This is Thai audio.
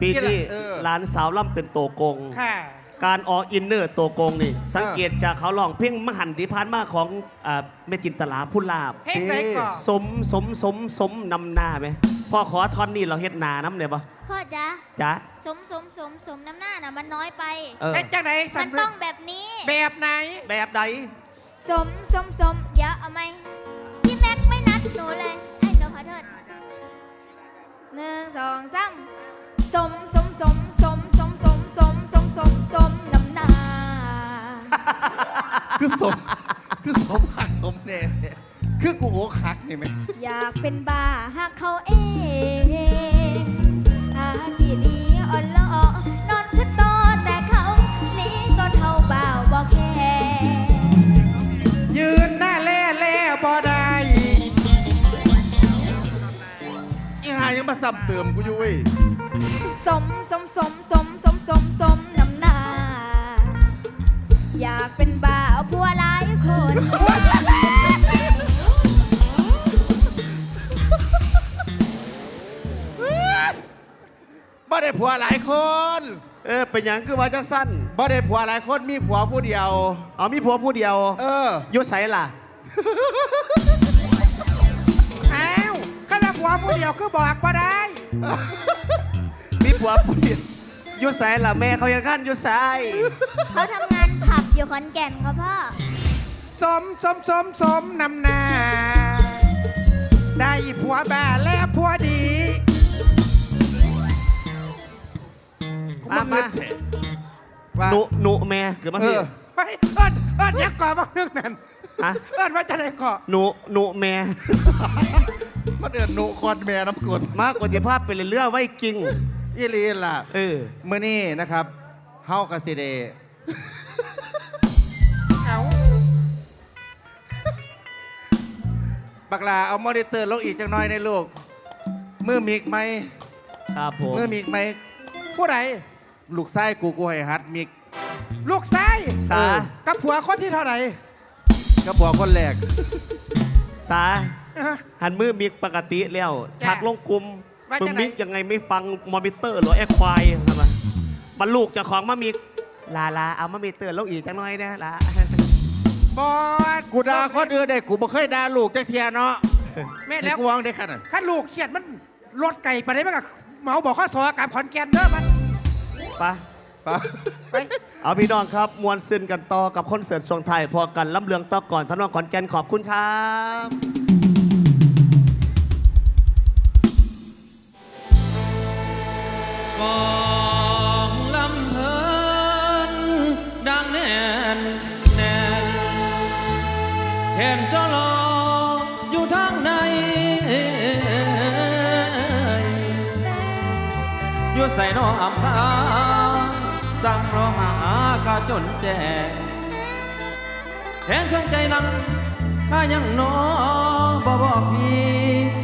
ปีนี้เออ หลานสาวล่ำเป็นโตโกง ค่ะ การออกอินเนอร์โตโกงนี่ สังเกตจากเขาลองเพลงมหันติพานมาของอ่าแม่จินตลาพุลาบ เพลงไหนก่อนสมสมสมสมนำหน้าไหมพ่อขอท่อนนี้เราเฮ็ดหนาน้ำเลยปะพ่อจ๊ะจ๊ะสมสมสมสมน้ำหน้าน่ะมันน้อยไป เออเพลงจังไหนสัมันนต้องแบบนี้ แบบไหน แบบใดสมสมสมเดี๋ยวเอาไหมพี่แม็กไม่นัดหนูเลย คือสม คือสมหักสมเน่คือกูโอกหักนี่ไหมอยากเป็นบ้าหากเขาเองหากี่ลีอ่อนละอ่อนอนคือโตแต่เขาลีก็เท่าเบาบอกแค่ยืนหน้าแล่แล่บ่ได้ไอ้หายังมาซ้ำเติมกูอยู่เว้ยสมสมสมสมสมสมสมน้ำหน้าอยากเป็นบ่าว ผัวหลายคน บ่ได้ผัวหลายคน เออเป็นอย่างคือว่าจังสั้นบ่ได้ผัวหลายคนมีผัวผู้เดียว เอามีผัวผู้เดียวเออ อยุใสล่ะ อ้าวข้าราผัวผู้เดียวคือบอกบ่ได้ มีผัวผู้เดียวอยุใสล่ะแม่เขายังขั้นอยุใสเขาทำงานผับ อยู่ขอนแก่นครับพ่อ สมสมสมสมนำหน้าได้ผัวบ้าและผัวดี กูมาเงินเถอะว่าหนุหนุแม่คือมาเอพี่ อเฮ้ยเอิ้นเอิ้นยักษ์ก่อบ้างเรื่องนั้นฮะ เอิ้นว่าจะได้ก่อหนุหนุแม่มันเดือนหนุคอนแม่น้ำกลนมากกว่าที่ภาพเป็นเรื่องไว้กิ่งอีลีนล่ะ เออ มื่อนี้นะครับเฮากสิเด บักลาเอามอนิเตอร์ลงอีกจังน้อยในลูกมือมิกไหมครับผมมือมิกไหมผู้ใดลูกไส้กูกูให้ฮัดมิก ลูกชายสาเออกับผัวคนที่เท่าไหร่ก็บอกคนแรกสา หันมือมิกปกติแล้วจ้ะทักลงกลุ่มว่ามึงจะไหนมิกยังไงไม่ฟังมอนิเตอร์เหรอแอคควายทำไมมันลูกเจะของมามิกลาลาเอามามิเตอร์ลงอีกจังน้อยนะลา บอดกูด่าคนอื่นได้กูบ่เคยด่าลูกจักเทียเนาะแม่นี่แล้วกูวางได้ขนาดขั้นลูกเขียดมันรถไก่ไปได้ไหมกับเหมาบอกข้อสอกับขอนแก่นเด้อมันไปะปะไปเอาพี่น้องครับมวลซึนกันต่อกับคอนเสิร์ตช่วงไทายพอกันล้ำเลืองต่อก่อนท่านน้องขอนแก่นขอบคุณครับ เห็นจอลออยู่ทางในอยู่ใส่นออำคาสั่งรอหากาจนแจงแทงเครื่องใจนั้นข้ายังนอบ่บอกพี่